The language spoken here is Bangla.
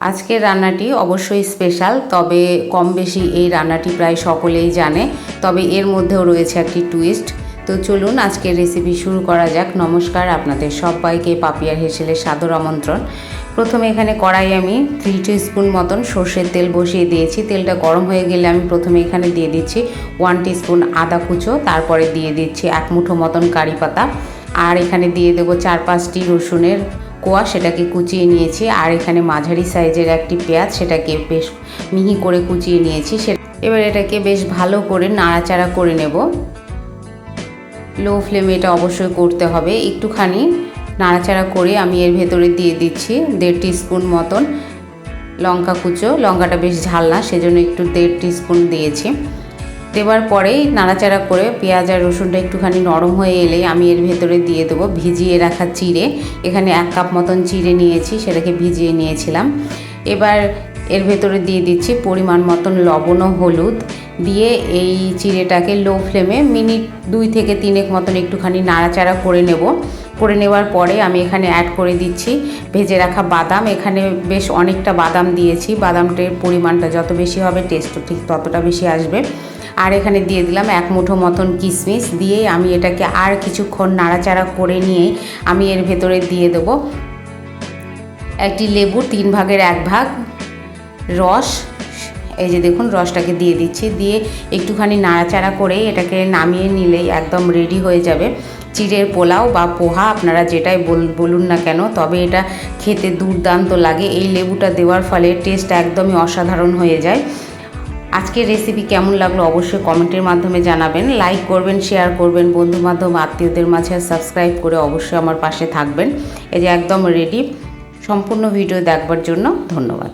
আজকের রান্নাটি অবশ্যই স্পেশাল তবে কম বেশি এই রান্নাটি প্রায় সকলেই জানে, তবে এর মধ্যেও রয়েছে একটি টুইস্ট তো চলুন আজকের রেসিপি শুরু করা যাক। নমস্কার আপনাদের সবাইকে পাপিয়ার হেসেলের সাদর আমন্ত্রণ। প্রথমে এখানে কড়াই আমি থ্রি টু স্পুন মতন সর্ষের তেল বসিয়ে দিয়েছি। তেলটা গরম হয়ে গেলে আমি প্রথমে এখানে দিয়ে দিচ্ছি ওয়ান স্পুন আদা কুচো, তারপরে দিয়ে দিচ্ছি এক মুঠো মতন কারি পাতা। আর এখানে দিয়ে দেবো চার পাঁচটি রসুনের কোয়া সেটাকে কুচিয়ে নিয়েছি, আর এখানে মাঝারি সাইজের একটি পেঁয়াজ সেটাকে বেশ মিহি করে কুচিয়ে নিয়েছি, সে এবার এটাকে বেশ ভালো করে নাড়াচাড়া করে নেব। লো ফ্লেমে এটা অবশ্যই করতে হবে। একটুখানি নাড়াচাড়া করে আমি এর ভেতরে দিয়ে দিচ্ছি দেড় স্পুন মতন লঙ্কা কুচো। লঙ্কাটা বেশ ঝাল না, সেজন্য একটু দেড় স্পুন দিয়েছি। দেওয়ার পরেই নাড়াচাড়া করে পেঁয়াজ আর রসুনটা একটুখানি নরম হয়ে এলে আমি এর ভেতরে দিয়ে দেবো ভিজিয়ে রাখা চিড়ে। এখানে এক কাপ মতন চিড়ে নিয়েছি, সেটাকে ভিজিয়ে নিয়েছিলাম। এবার এর ভেতরে দিয়ে দিচ্ছি পরিমাণ মতন লবণ ও হলুদ। দিয়ে এই চিড়েটাকে লো ফ্লেমে মিনিট দুই থেকে তিনেক মতন একটুখানি নাড়াচাড়া করে নেব। করে নেওয়ার পরে আমি এখানে অ্যাড করে দিচ্ছি ভেজে রাখা বাদাম। এখানে বেশ অনেকটা বাদাম দিয়েছি। বাদামটার পরিমাণটা যত বেশি হবে টেস্টও ঠিক ততটা বেশি আসবে। আর এখানে দিয়ে দিলাম এক মুঠো মতন কিশমিশ দিয়ে আমি এটাকে আর কিছুক্ষণ নাড়াচাড়া করে নিয়ে আমি এর ভেতরে দিয়ে দেবো একটি লেবু তিন ভাগের এক ভাগ রস। এই যে দেখুন, রসটাকে দিয়ে দিচ্ছি। দিয়ে একটুখানি নাড়াচাড়া করে এটাকে নামিয়ে নিলেই একদম রেডি হয়ে যাবে। চিড়ের পোলাও বা পোহা, আপনারা যেটাই বলুন না কেন, তবে এটা খেতে দুর্দান্ত লাগে। এই লেবুটা দেওয়ার ফলে টেস্ট একদমই অসাধারণ হয়ে যায়। আজকের রেসিপি কেমন লাগল অবশ্যই কমেন্টের মাধ্যমে জানাবেন। লাইক করবেন শেয়ার করবেন বন্ধু বান্ধব আত্মীয়দের মাঝে সাবস্ক্রাইব করে অবশ্যই আমার পাশে থাকবেন। এই যে একদম রেডি সম্পূর্ণ ভিডিও দেখবার জন্য ধন্যবাদ।